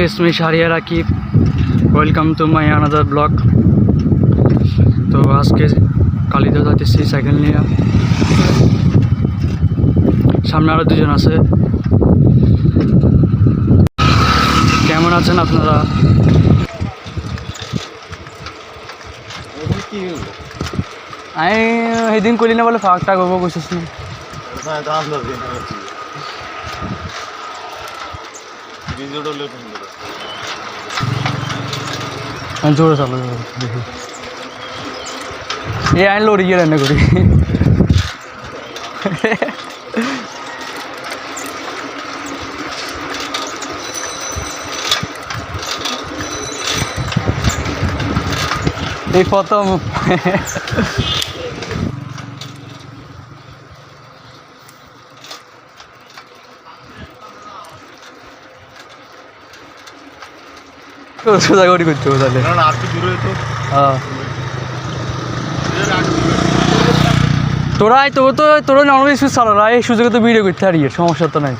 me Sharia Rakib. Welcome to my another blog. তো আজকে কালিদা যাচ্ছি সাইকেল নিয়ে। সামনে আরও দুজন আছে। কেমন আছেন আপনারা? আমি সেদিন কলি না বলে ফাঁকটা করব কৈছিস না। জোরে চালো দেখি। এ আইন লড়ি গিয়ে করি। এই প্রথম সোজা করি করতে হবে তাহলে। হ্যাঁ। তোরাই তোর তো তোরা নর্মালি সুযোগ চালো না এই সুযোগে তো ভিডিও করতে হারিয়ে সমস্যা তো নাই।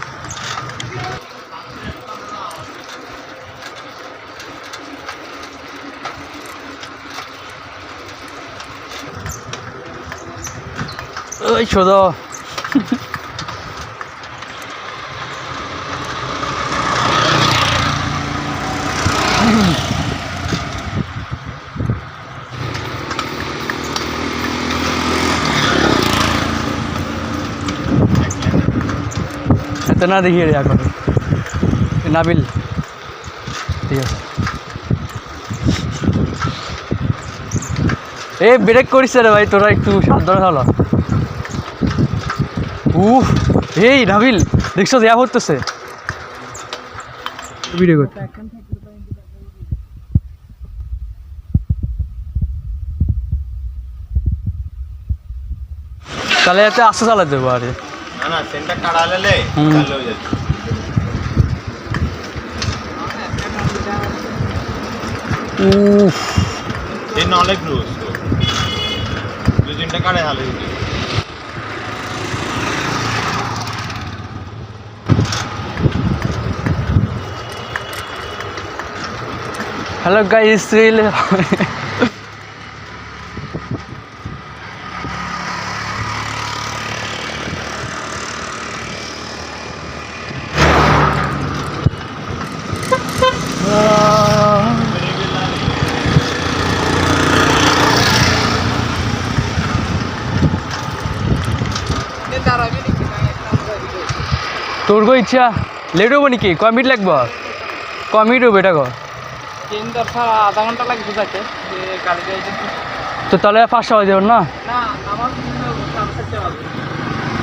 ওই সোজা। না দেখিয়ে রে এখন নাবিল। ঠিক আছে। এ ব্রেক করিস রে ভাই তোরা একটু সাবধানে চালা। উফ এই নাবিল দেখছ দেয়া হতেছে ভিডিও করতে। তাহলে এতে আস্তে চালাতে দেবো আরে না না সেন্টার কাটালে হুম। তাহলে হয়ে যাচ্ছে উফ সেন অনেক রুজ দু তিনটা কাটে তাহলে হয়ে যাবে। হ্যালো গাইস রিল তোর গো ইচ্ছা? লেট হব নাকি? কয় মিনিট লাগবো? কয় মিনিট হবে এটা কর তিন দশ আধা ঘণ্টা লাগবে যাইতে যে গাড়ি যাইতে তো তাহলে পাঁচটা বাজে যাবেন না? না আমার সাড়ে চারটে বাজবে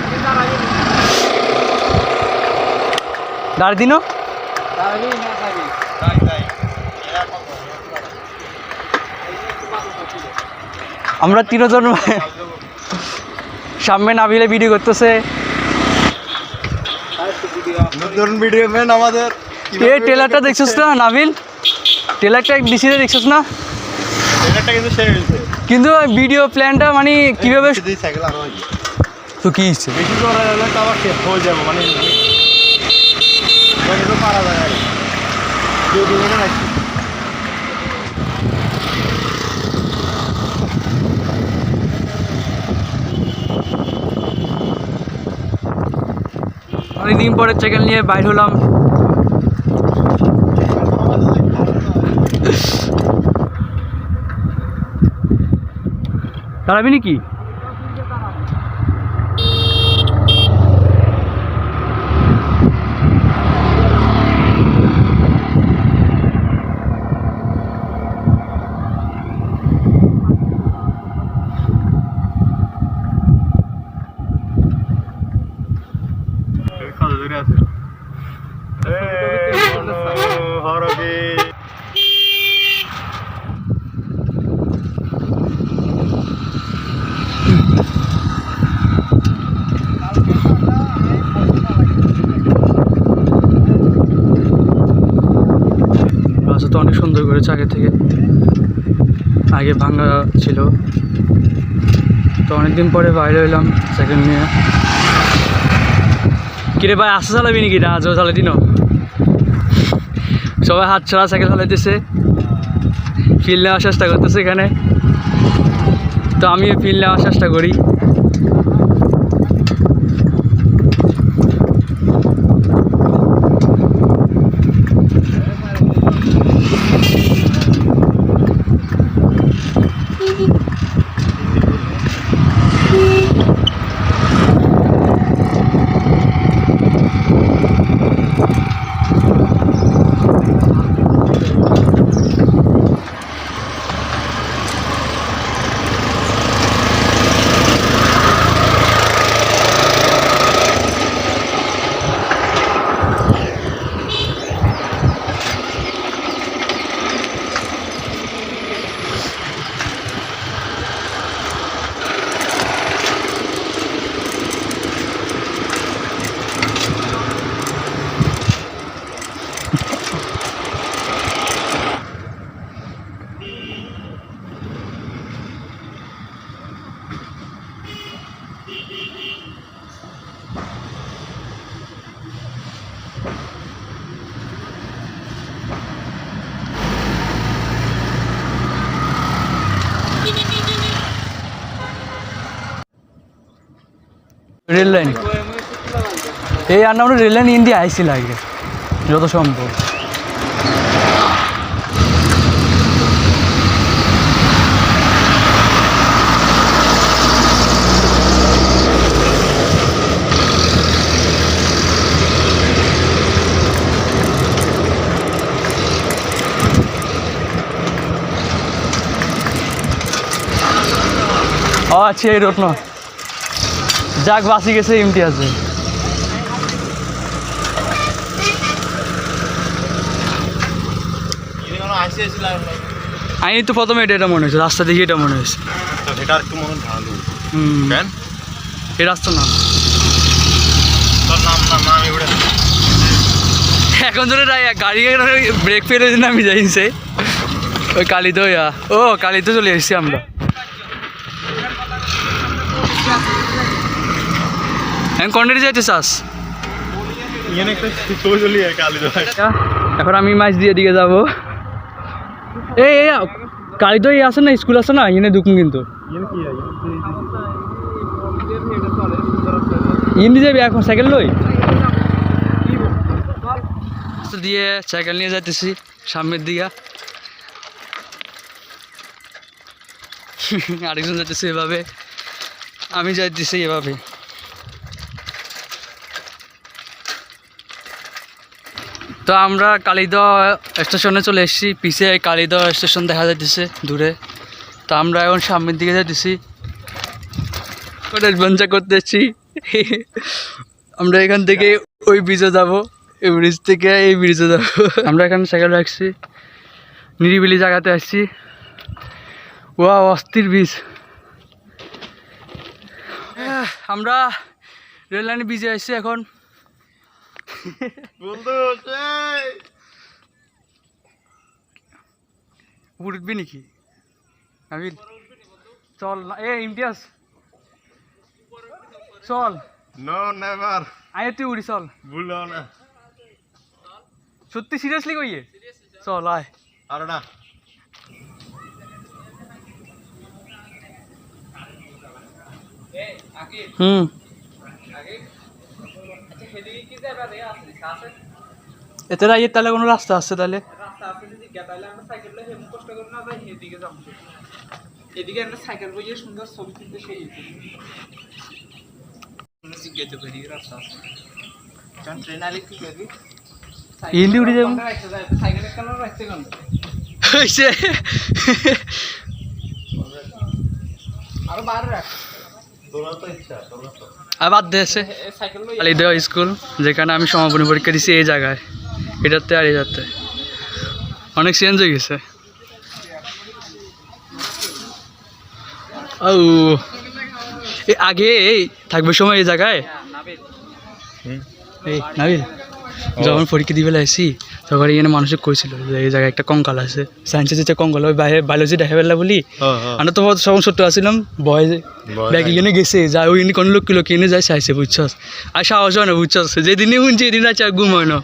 আমি তার আগে দাঁড়িয়ে দিনও তার আগেই না থাকি তাই তাই এরা কত? আমরা তিনজন সামনে নাবিলে ভিডিও করতেছে। নতুন ভিডিও ম্যান আমাদের। এ টেলারটা দেখছিস না নাবিল টেলারটা ডিসিতে দেখছিস না? ট্রেলারটা কিন্তু ভিডিও প্ল্যানটা মানে কীভাবে তো কী ইচ্ছে বেশি করে হলে তো আবার শেষ হয়ে যাবে মানে পারা যায় আর কি। কেউ দিবে না নাকি? অনেকদিন পরে সাইকেল নিয়ে বাইর হলাম। দাঁড়াবি নাকি কত দূরে আছে রাস্তা তো অনেক সুন্দর করেছে আগে থেকে। আগে ভাঙ্গা ছিল। তো অনেকদিন পরে বাইরে এলাম সেকেন্ড নিয়ে। কিরে ভাই, আসতে চালাবি নাকি? না, আজও চালাই দিন সবাই হাত ছড়া সাইকেল চালাইতেছে। ফিল নেওয়ার চেষ্টা করতেছে এখানে। তো আমিও ফিল নেওয়ার চেষ্টা করি। Rail line. এই আর আমরা রেল লাইন ইন্ডিয়া আইসি লাগে যত সম্ভব। ও আচ্ছা এই রোড না যাক বাসি গেছে ইমতিয়াজে। আমি তো প্রথমে এটা এটা মনে হয়েছে রাস্তা দেখে এটা মনে হয়েছে তো একটু মনে ভালো হুম কেন এই রাস্তা না নাম এখন ধরে গাড়ি ব্রেক ফেলে আমি যাইছে ওই কালি তো ও কালি তো চলে এসেছি আমরা। এখন কন্ডিতে যাইতে চাস? তো এখন আমি মাছ দিয়ে দিকে যাব। এই কালি তো আছে না স্কুল আছে না? এনে দুকুন কিন্তু। কি ইন্দি যাবি এখন সাইকেল লই? দিয়ে সাইকেল নিয়ে যাইতেছি সামনের দিকে। আরেকজন যাইতেছে এভাবে। আমি যাইতেছি এভাবে। তো আমরা কালিদহ স্টেশনে চলে এসেছি। পিছিয়ে কালিদহ স্টেশন দেখা যাইতেছে দূরে। তো আমরা এখন সামনের দিকে যাইতেছি। অ্যাডভেঞ্চার করতে এসেছি আমরা এখান থেকে ওই ব্রিজে যাব। এই ব্রিজ থেকে এই ব্রিজে যাব। আমরা এখানে সাইকেল রাখছি। নিরিবিলি জায়গাতে আসছি ওয়া অস্থির ব্রিজ আমরা রেল লাইনে ব্রিজে আসছি এখন। বলতো উপর উঠবি নাকি? নাবিল চল না। এ ইমতিয়াজ। চল। নো নেভার আয় তুই উড়ি চল। ভুলো না। সত্যি সিরিয়াসলি কইয়ে চল আয়। আর না। হুম আচ্ছা সেদিকে কি যাবে রে আছে আছে এতে রাইয়ের তাহলে কোনো রাস্তা আছে তাহলে? রাস্তা আছে যদি গেতাইলে আমরা সাইকেল লয়ে হেম কষ্ট করে না যাই এদিকে যাব। এদিকে আমরা সাইকেল বইয়ে সুন্দর ছবি তুলতে সেই জিজ্ঞাসা করি রাস্তা আছে কারণ ট্রেন আলে কি করবি হিন্দি উড়ে যাব। সাইকেলের কালার রাখতে কেন হয়েছে আরও বার রাখ। আবার দেশে আলি দেওয়া স্কুল যেখানে আমি সমাপনী পরীক্ষা দিছি এই জায়গায়। এটাতে আর এটাতে। অনেক চেঞ্জ হয়ে গেছে। ও আগে এই থাকবে সময় এই জায়গায়? এই নাবিল। যখন পরীক্ষা দিবে আসি তখন এখানে মানুষে কইছিল যে এই জায়গায় একটা কঙ্কাল আছে। সায়েন্সের যে কঙ্কাল ওই বায়োলজি দেখা পেলা বলি। আমরা তো সব ছোট্ট আসছিলাম বয় ভয় ব্যাগ এখানে গেছে যা ওই কোনো লোক লোক এনে যায় চাইছে বুঝছস? আর সাহস হয় না বুঝছস? যেদিনই শুনছি এদিন আছে আর ঘুম হয় না।